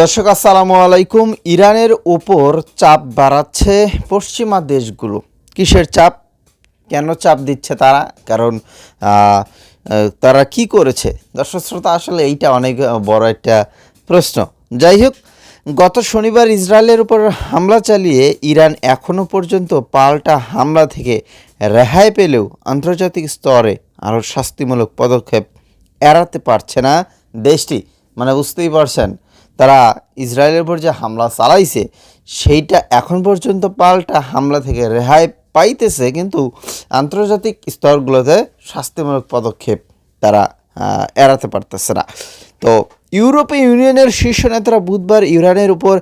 দর্শক, আসসালামু আলাইকুম। ইরানের ওপর চাপ বাড়াচ্ছে পশ্চিমা দেশগুলো। কিসের চাপ? কেন চাপ দিচ্ছে তারা? কারণ তারা কি করেছে? দর্শক, শ্রোতা, আসলে এইটা অনেক বড় একটা প্রশ্ন। যাই হোক, গত শনিবার ইসরায়েলের উপর হামলা চালিয়ে ইরান এখনও পর্যন্ত পাল্টা হামলা থেকে রেহাই পেলেও আন্তর্জাতিক স্তরে আরও শাস্তিমূলক পদক্ষেপ এড়াতে পারছে না দেশটি। মানে বুঝতেই পারছেন তারা ইসরায়েলের উপর যে হামলা চালাইছে, সেইটা এখন পর্যন্ত পাল্টা হামলা থেকে রেহাই পাইতেছে, কিন্তু আন্তর্জাতিক স্তরগুলোতে শাস্তিমূলক পদক্ষেপ তারা এড়াতে পারতেছে না। তো ইউরোপীয় ইউনিয়নের শীর্ষ নেতারা বুধবার ইরানের উপর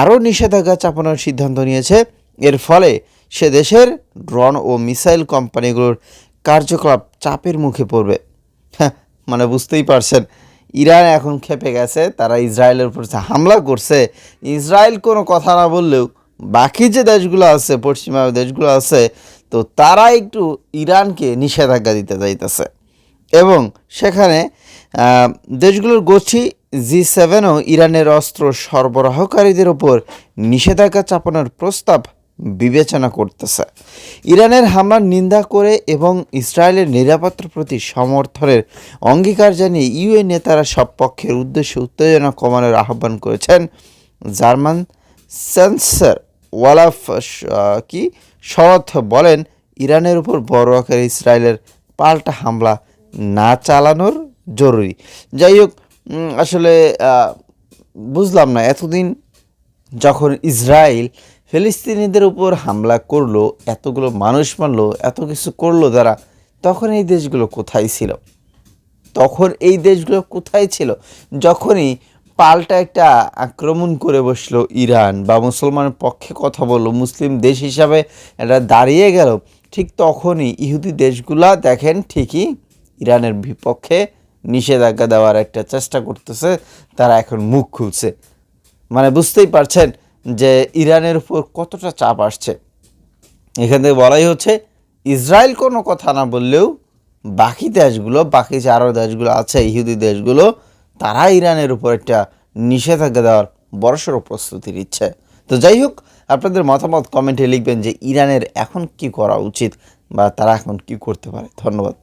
আরও নিষেধাজ্ঞা চাপানোর সিদ্ধান্ত নিয়েছে। এর ফলে সে দেশের ড্রোন ও মিসাইল কোম্পানিগুলোর কার্যকলাপ চাপের মুখে পড়বে। হ্যাঁ মানে বুঝতেই পারছেন। ইরান এখন খেপে গেছে, তারা ইসরায়েলের উপর হামলা করছে, ইসরায়েল কোনো কথা না বললেও বাকি যে দেশগুলো আছে পশ্চিমা দেশগুলো আছে, তো তারা একটু ইরানকে নিষেধাজ্ঞা দিতে চাইতেছে। এবং সেখানে দেশগুলোর গোষ্ঠী জি সেভেনও ইরানের অস্ত্র সরবরাহকারীদের ওপর নিষেধাজ্ঞা চাপানোর প্রস্তাব বিবেচনা করতেছে। ইরানের হামলার নিন্দা করে এবং ইসরায়েলের নিরাপত্তার প্রতি সমর্থনের অঙ্গীকার জানিয়ে ইউএন নেতারা সব পক্ষের উদ্দেশ্যে উত্তেজনা কমানোর আহ্বান করেছেন। জার্মান চ্যান্সেলর ওয়ালাফ কি, শরৎ বলেন, ইরানের উপর বড় আকারে ইসরায়েলের পাল্টা হামলা না চালানোর জরুরি। যাই হোক আসলে বুঝলাম না, এতদিন যখন ইসরায়েল ফিলিস্তিনিদের উপর হামলা করল, এতগুলো মানুষ মারলো, এত কিছু করল তারা তখন এই দেশগুলো কোথায় ছিল? তখন এই দেশগুলো কোথায় ছিল? যখনই পাল্টা একটা আক্রমণ করে বসল ইরান বা মুসলমানের পক্ষে কথা বলল, মুসলিম দেশ হিসাবে এটা দাঁড়িয়ে গেল, ঠিক তখনই ইহুদি দেশগুলা দেখেন ঠিকই ইরানের বিপক্ষে নিষেধাজ্ঞা দেওয়ার একটা চেষ্টা করতেছে, তারা এখন মুখ খুলছে। মানে বুঝতেই পারছেন যে ইরানের উপর কতটা চাপ আসছে। এখান থেকে বলাই হচ্ছে, ইসরায়েল কোনো কথা না বললেও বাকি দেশগুলো, বাকি যে আরও দেশগুলো আছে, ইহুদি দেশগুলো, তারা ইরানের উপর একটা নিষেধাজ্ঞা দেওয়ার বড়সড় প্রস্তুতি নিচ্ছে। তো যাই হোক, আপনাদের মতামত কমেন্টে লিখবেন যে ইরানের এখন কি করা উচিত বা তারা এখন কি করতে পারে। ধন্যবাদ।